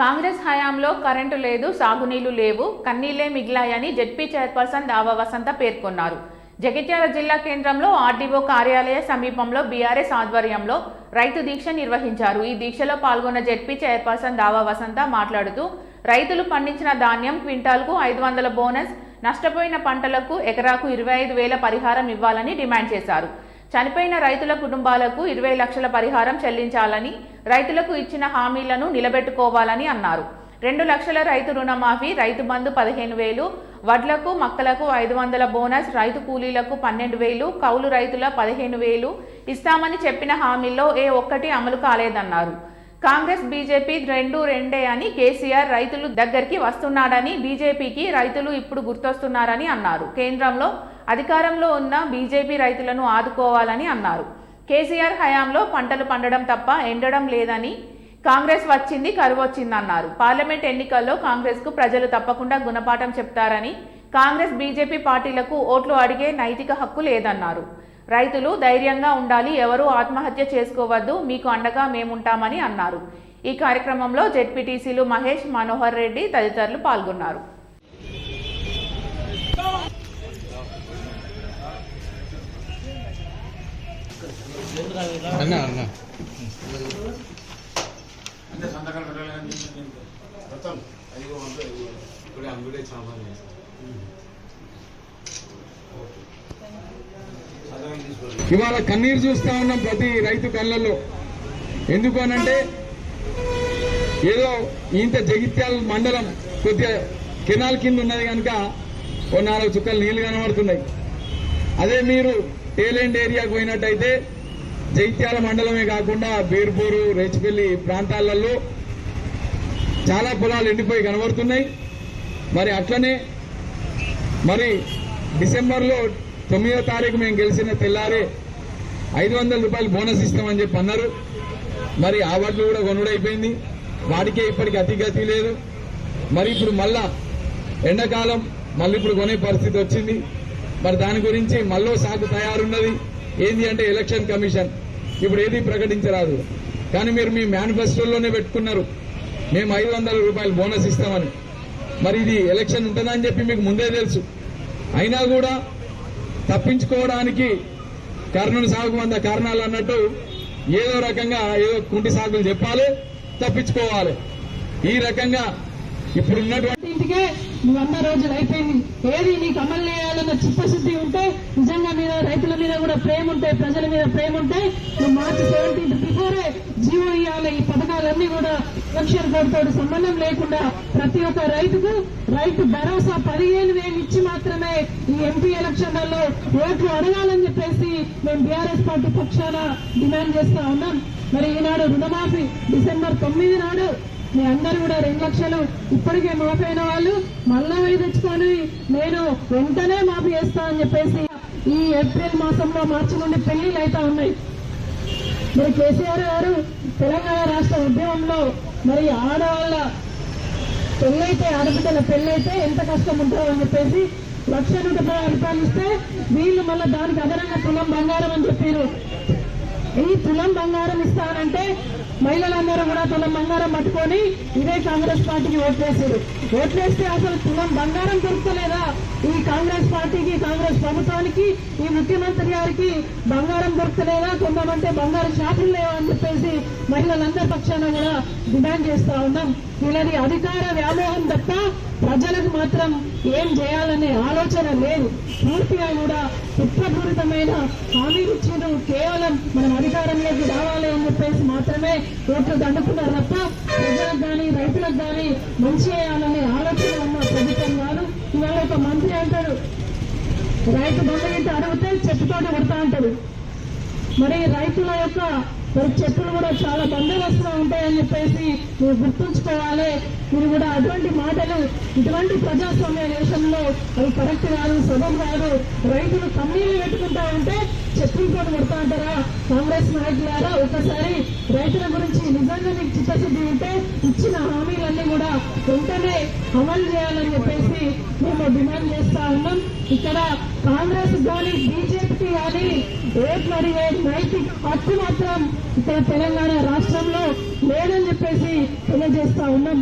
కాంగ్రెస్ హయాంలో కరెంటు లేదు సాగునీళ్ళు లేవు కన్నీళ్ళే మిగిలాయని జెడ్పీ చైర్పర్సన్ దావా వసంత పేర్కొన్నారు. జగిత్యాల జిల్లా కేంద్రంలో ఆర్డీఓ కార్యాలయ సమీపంలో బీఆర్ఎస్ ఆధ్వర్యంలో రైతు దీక్ష నిర్వహించారు. ఈ దీక్షలో పాల్గొన్న జెడ్పీ చైర్పర్సన్ దావా వసంత మాట్లాడుతూ రైతులు పండించిన ధాన్యం క్వింటాల్కు ఐదు వందల బోనస్ నష్టపోయిన పంటలకు ఎకరాకు ఇరవై ఐదు వేల పరిహారం ఇవ్వాలని డిమాండ్ చేశారు. చనిపోయిన రైతుల కుటుంబాలకు ఇరవై లక్షల పరిహారం చెల్లించాలని రైతులకు ఇచ్చిన హామీలను నిలబెట్టుకోవాలని అన్నారు. రెండు లక్షల రైతు రుణమాఫీ రైతు బంధు పదిహేను వేలు వడ్లకు మక్కలకు ఐదు వందల బోనస్ రైతు కూలీలకు పన్నెండు వేలు కౌలు రైతుల పదిహేను వేలు ఇస్తామని చెప్పిన హామీల్లో ఏ ఒక్కటి అమలు కాలేదన్నారు. కాంగ్రెస్ బీజేపీ రెండు రెండే అని కేసీఆర్ రైతులు దగ్గరికి వస్తున్నాడని బీజేపీకి రైతులు ఇప్పుడు గుర్తొస్తున్నారని అన్నారు. కేంద్రంలో అధికారంలో ఉన్న బీజేపీ రైతులను ఆదుకోవాలని అన్నారు. కేసీఆర్ హయాంలో పంటలు పండడం తప్ప ఎండడం లేదని కాంగ్రెస్ వచ్చింది కరువు వచ్చిందన్నారు. పార్లమెంట్ ఎన్నికల్లో కాంగ్రెస్కు ప్రజలు తప్పకుండా గుణపాఠం చెప్తారని కాంగ్రెస్ బీజేపీ పార్టీలకు ఓట్లు అడిగే నైతిక హక్కు లేదన్నారు. రైతులు ధైర్యంగా ఉండాలి ఎవరూ ఆత్మహత్య చేసుకోవద్దు మీకు అండగా మేముంటామని అన్నారు. ఈ కార్యక్రమంలో జెడ్పీటీసీలు మహేష్ మనోహర్ రెడ్డి తదితరులు పాల్గొన్నారు. అంటే సంతకాలు పెట్టాలి కానీ మొత్తం ఇప్పుడే అంగుడే సామాన్ ఇవాళ కన్నీరు చూస్తా ఉన్నాం ప్రతి రైతు కళ్ళల్లో. ఎందుకు అనంటే ఏదో ఇంత జగిత్యాల మండలం కొద్దిగా కెనాల్ కింద ఉన్నది కనుక ఓ నాలుగు చుక్కలు నీళ్ళు కనబడుతున్నాయి. అదే మీరు టేలెండ్ ఏరియాకు పోయినట్టయితే జగిత్యాల మండలమే కాకుండా బీర్పూరు రేచిపల్లి ప్రాంతాలలో చాలా పొలాలు ఎండిపోయి కనబడుతున్నాయి. మరి అట్లనే మరి డిసెంబర్లో తొమ్మిదో తారీఖు మేము గెలిచిన తెల్లారే ఐదు వందల రూపాయలు బోనస్ ఇస్తామని చెప్పి అన్నారు. మరి ఆ వడ్లు కూడా కొనుడైపోయింది. వాటికే ఇప్పటికి అతిగతి లేదు. మరి ఇప్పుడు మళ్ళా ఎండాకాలం మళ్ళీ ఇప్పుడు కొనే పరిస్థితి వచ్చింది. మరి దాని గురించి మళ్ళీ సాగు తయారున్నది. ఏంది అంటే ఎలక్షన్ కమిషన్. ఇప్పుడు ఏది ప్రకటించరాదు. కానీ మీరు మీ మేనిఫెస్టోలోనే పెట్టుకున్నారు. మేము ఐదు వందల రూపాయలు బోనస్ ఇస్తామని. మరి ఇది ఎలక్షన్ ఉంటుందని చెప్పి మీకు ముందే తెలుసు. అయినా కూడా తప్పించుకోవడానికి కర్ణను సాగు వంద కారణాలు అన్నట్టు ఏదో రకంగా ఏదో కుంటి సాగులు చెప్పాలి తప్పించుకోవాలి. ఈ రకంగా ఇప్పుడు ఉన్నటువంటి నువ్వు వంద రోజులు అయిపోయింది. ఏది నీకు అమలు చేయాలన్న చిత్తశుద్ధి ఉంటే నిజంగా మీద రైతుల మీద కూడా ప్రేమ ఉంటే ప్రజల మీద ప్రేమ ఉంటే నువ్వు మార్చి సెవెంటీన్త్ బిఫోరే జీవో ఇవ్వాలి ఈ పథకాలన్నీ కూడా ఎలక్షన్ కోడ్తో సంబంధం లేకుండా ప్రతి ఒక్క రైతుకు రైతు భరోసా పదిహేను వేలు ఇచ్చి మాత్రమే ఈ ఎంపీ ఎలక్షన్లలో ఓట్లు అడగాలని చెప్పేసి మేము బీఆర్ఎస్ పార్టీ పక్షాన డిమాండ్ చేస్తా ఉన్నాం. మరి ఈనాడు రుణమాఫీ డిసెంబర్ తొమ్మిది నాడు మీ అందరూ కూడా రెండు లక్షలు ఇప్పటికే మాఫీ అయిన వాళ్ళు మళ్ళా వెయ్యి తెచ్చుకొని నేను వెంటనే మాఫీ చేస్తా అని చెప్పేసి ఈ ఏప్రిల్ మాసంలో మార్చి నుండి పెళ్ళిలు అయితే ఉన్నాయి. మరి కేసీఆర్ గారు తెలంగాణ రాష్ట్ర ఉద్యమంలో మరి ఆడవాళ్ళ పెళ్ళైతే ఆడబిడ్డల పెళ్ళైతే ఎంత కష్టం ఉంటుందో అని చెప్పేసి లక్ష నూట రూపాయలు ఇస్తే వీళ్ళు మళ్ళీ దానికి అదనంగా తులం బంగారం అని చెప్పారు. ఈ తులం బంగారం ఇస్తానంటే మహిళలందరూ కూడా తులం బంగారం పట్టుకొని ఇదే కాంగ్రెస్ పార్టీకి ఓట్లేసారు ఓట్లేస్తే అసలు తులం బంగారం దొరుకుతలేదా ఈ కాంగ్రెస్ పార్టీకి కాంగ్రెస్ ప్రభుత్వానికి ఈ ముఖ్యమంత్రి గారికి బంగారం దొరుకుతలేదా కొందామంటే బంగారం షాపులు లేవా అని చెప్పేసి మహిళలందరి పక్షాన కూడా డిమాండ్ చేస్తా ఉన్నాం. వీళ్ళని అధికార వ్యామోహం తప్ప ప్రజలకు మాత్రం ఏం చేయాలనే ఆలోచన లేదు. పూర్తిగా కూడా కుట్రపూరితమైన హామీలు ఇచ్చిండ్రు. కేవలం మనం అధికారంలోకి రావాలి అని చెప్పేసి మాత్రమే ఓట్లు దండుకున్నారు తప్ప ప్రజలకు కానీ రైతులకు కానీ మంచి చేయాలనే ఆలోచన ఉన్న ప్రభుత్వం కాదు ఇవాళ ఒక మంత్రి అంటాడు రైతు బంధు గిట్ట అడిగితే చెట్టుతోటి కొడతా అంటాడు. మరి రైతుల యొక్క మరి చెప్పులు కూడా చాలా బందోబస్తుగా ఉంటాయని చెప్పేసి మీరు గుర్తుంచుకోవాలి. మీరు కూడా అటువంటి మాటలు ఇటువంటి ప్రజాస్వామ్య దేశంలో అవి కరెక్ట్ కాదు శుభం కాదు రైతులు కమ్మీలు పెట్టుకుంటా ఉంటే చెప్పులతో కొడతా అంటారా కాంగ్రెస్ నాయకులారా ఒకసారి రైతుల గురించి నిజంగా మీకు చిత్తశుద్ధి ఉంటే ఇచ్చిన హామీలన్నీ కూడా వెంటనే అమలు చేయాలని చెప్పేసి మేము డిమాండ్ చేస్తా ఉన్నాం. ఇక్కడ కాంగ్రెస్ కానీ బీజేపీ కానీ ఓట్లు అడిగే నైతిక హక్కు మాత్రం ఇక్కడ తెలంగాణ రాష్ట్రంలో లేదని చెప్పేసి తెలియజేస్తా ఉన్నాం.